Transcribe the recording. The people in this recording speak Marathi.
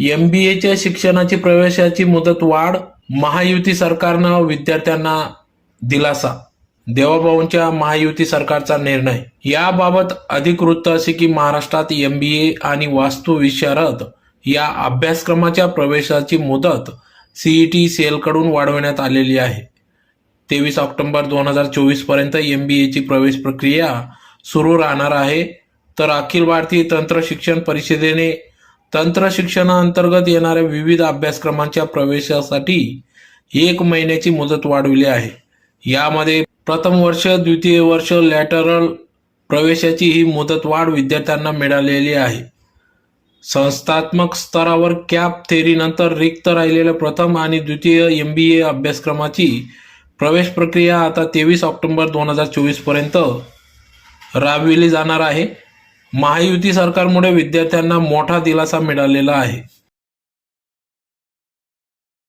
एम बी एच्या शिक्षणाची प्रवेशाची मुदत वाढ महायुती सरकारनं विद्यार्थ्यांना दिलासा. देवाभाऊंच्या महायुती सरकारचा निर्णय. याबाबत अधिक वृत्त असे की महाराष्ट्रात एम बी ए आणि वास्तुविशारद या अभ्यासक्रमाच्या प्रवेशाची मुदत सीईटी सेलकडून वाढवण्यात आलेली आहे. तेवीस ऑक्टोबर दोन हजार चोवीसपर्यंत एम बी एची प्रवेश प्रक्रिया सुरू राहणार आहे. तर अखिल भारतीय तंत्र शिक्षण परिषदेने तंत्र शिक्षणाअंतर्गत येणाऱ्या विविध अभ्यासक्रमांच्या प्रवेशासाठी एक महिन्याची मुदत वाढविली आहे. यामध्ये प्रथम वर्ष द्वितीय वर्ष लॅटरल प्रवेशाची ही मुदत वाढ विद्यार्थ्यांना मिळालेली आहे. संस्थात्मक स्तरावर कॅप थेरीनंतर रिक्त राहिलेल्या प्रथम आणि द्वितीय एम बी ए अभ्यासक्रमाची प्रवेश प्रक्रिया आता तेवीस ऑक्टोबर दोन हजार चोवीसपर्यंत राबविली जाणार आहे. महायुती सरकारमुळे विद्यार्थ्यांना मोठा दिलासा मिळालेला आहे.